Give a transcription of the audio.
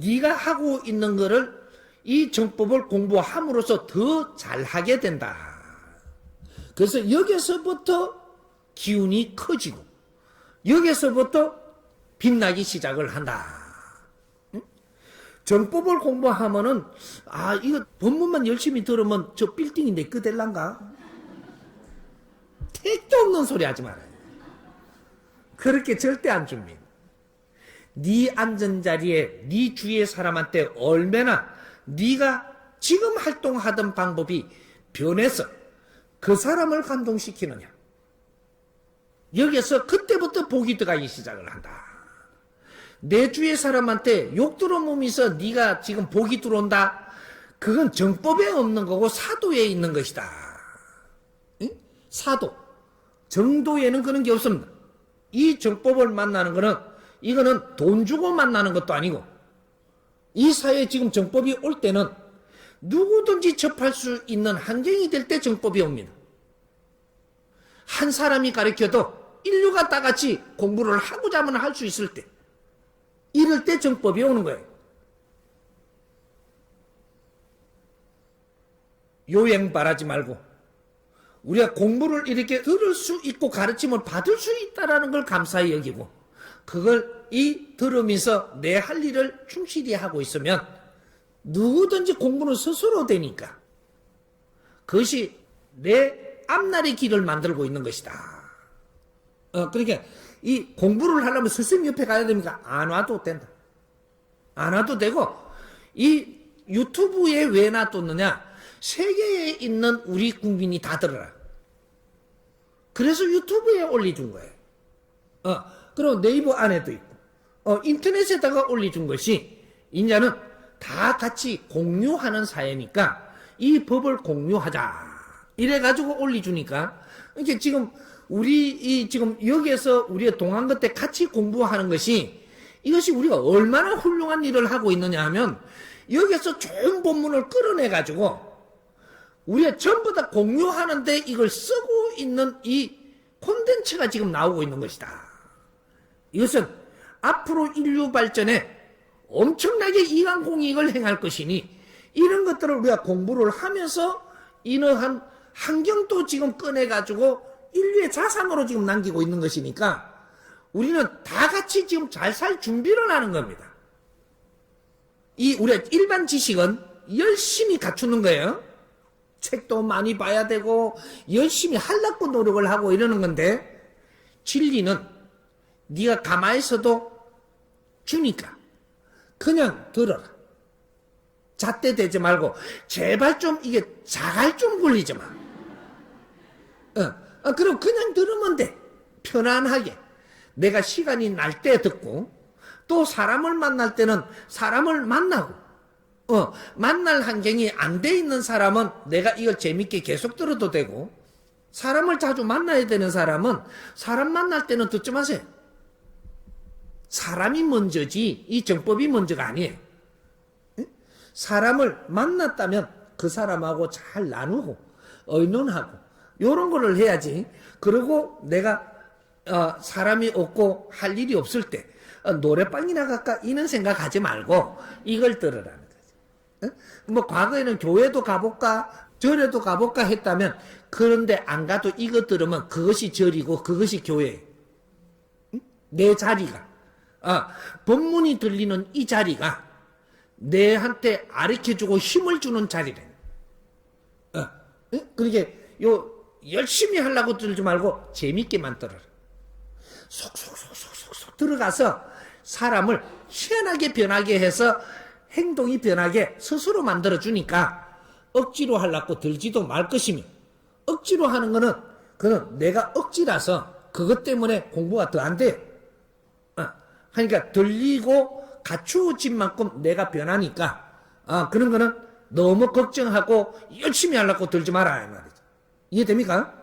네가 하고 있는 거를 이 정법을 공부함으로써 더 잘하게 된다. 그래서 여기서부터 기운이 커지고 여기서부터 빛나기 시작을 한다. 응? 정법을 공부하면은 아 이거 본문만 열심히 들으면 저 빌딩이 내 거 될란가? 택도 없는 소리 하지 말아요. 그렇게 절대 안 줍니다. 네 앉은 자리에 네 주위의 사람한테 얼마나 네가 지금 활동하던 방법이 변해서 그 사람을 감동시키느냐. 여기서 그때부터 복이 들어가기 시작을 한다. 내 주위의 사람한테 욕 들어오면서 네가 지금 복이 들어온다. 그건 정법에 없는 거고 사도에 있는 것이다. 응? 사도. 정도에는 그런 게 없습니다. 이 정법을 만나는 거는 이거는 돈 주고 만나는 것도 아니고 이 사회에 지금 정법이 올 때는 누구든지 접할 수 있는 환경이 될 때 정법이 옵니다. 한 사람이 가르쳐도 인류가 다 같이 공부를 하고자 하면 할 수 있을 때 이럴 때 정법이 오는 거예요. 요행 바라지 말고 우리가 공부를 이렇게 들을 수 있고 가르침을 받을 수 있다라는 걸 감사히 여기고 그걸 이 들으면서 내 할 일을 충실히 하고 있으면 누구든지 공부는 스스로 되니까 그것이 내 앞날의 길을 만들고 있는 것이다. 어, 그러니까 이 공부를 하려면 스승 옆에 가야 됩니까? 안 와도 된다. 안 와도 되고 이 유튜브에 왜 놔뒀느냐? 세계에 있는 우리 국민이 다 들어라. 그래서 유튜브에 올려준 거예요. 어, 그리고 네이버 안에도 있고, 어, 인터넷에다가 올려준 것이, 이제는 다 같이 공유하는 사회니까, 이 법을 공유하자. 이래가지고 올려주니까, 이게 지금, 우리, 이, 지금 여기에서 우리가 동안것 때 같이 공부하는 것이, 이것이 우리가 얼마나 훌륭한 일을 하고 있느냐 하면, 여기에서 좋은 본문을 끌어내 가지고, 우리가 전부 다 공유하는데 이걸 쓰고 있는 이 콘텐츠가 지금 나오고 있는 것이다. 이것은 앞으로 인류 발전에 엄청나게 이강공익을 행할 것이니 이런 것들을 우리가 공부를 하면서 이러한 환경도 지금 꺼내가지고 인류의 자산으로 지금 남기고 있는 것이니까 우리는 다 같이 지금 잘 살 준비를 하는 겁니다. 이 우리가 일반 지식은 열심히 갖추는 거예요. 책도 많이 봐야 되고 열심히 하려고 노력을 하고 이러는 건데 진리는 네가 가만히 있어도 주니까 그냥 들어라. 잣대 대지 말고 제발 좀 이게 자갈 좀 굴리지 마. 어, 어, 그럼 그냥 들으면 돼. 편안하게. 내가 시간이 날 때 듣고 또 사람을 만날 때는 사람을 만나고 어, 만날 환경이 안 돼 있는 사람은 내가 이걸 재밌게 계속 들어도 되고, 사람을 자주 만나야 되는 사람은 사람 만날 때는 듣지 마세요. 사람이 먼저지, 이 정법이 먼저가 아니에요. 응? 사람을 만났다면 그 사람하고 잘 나누고, 의논하고, 요런 거를 해야지. 그리고 내가, 어, 사람이 없고 할 일이 없을 때, 어, 노래방이나 갈까? 이런 생각 하지 말고, 이걸 들으라. 뭐 과거에는 교회도 가볼까 절에도 가볼까 했다면 그런데 안 가도 이거 들으면 그것이 절이고 그것이 교회 내 자리가 아, 법문이 들리는 이 자리가 내한테 아르켜주고 힘을 주는 자리래. 어, 그러니까 요 열심히 하려고 들지 말고 재밌게만 들어라. 속속속속속 들어가서 사람을 희한하게 변하게 해서 행동이 변하게 스스로 만들어 주니까 억지로 하려고 들지도 말 것이며 억지로 하는 거는 그는 내가 억지라서 그것 때문에 공부가 더 안 돼. 어, 그러니까 들리고 갖추어진 만큼 내가 변하니까 어, 그런 거는 너무 걱정하고 열심히 하려고 들지 마라 이 말이죠. 이해됩니까?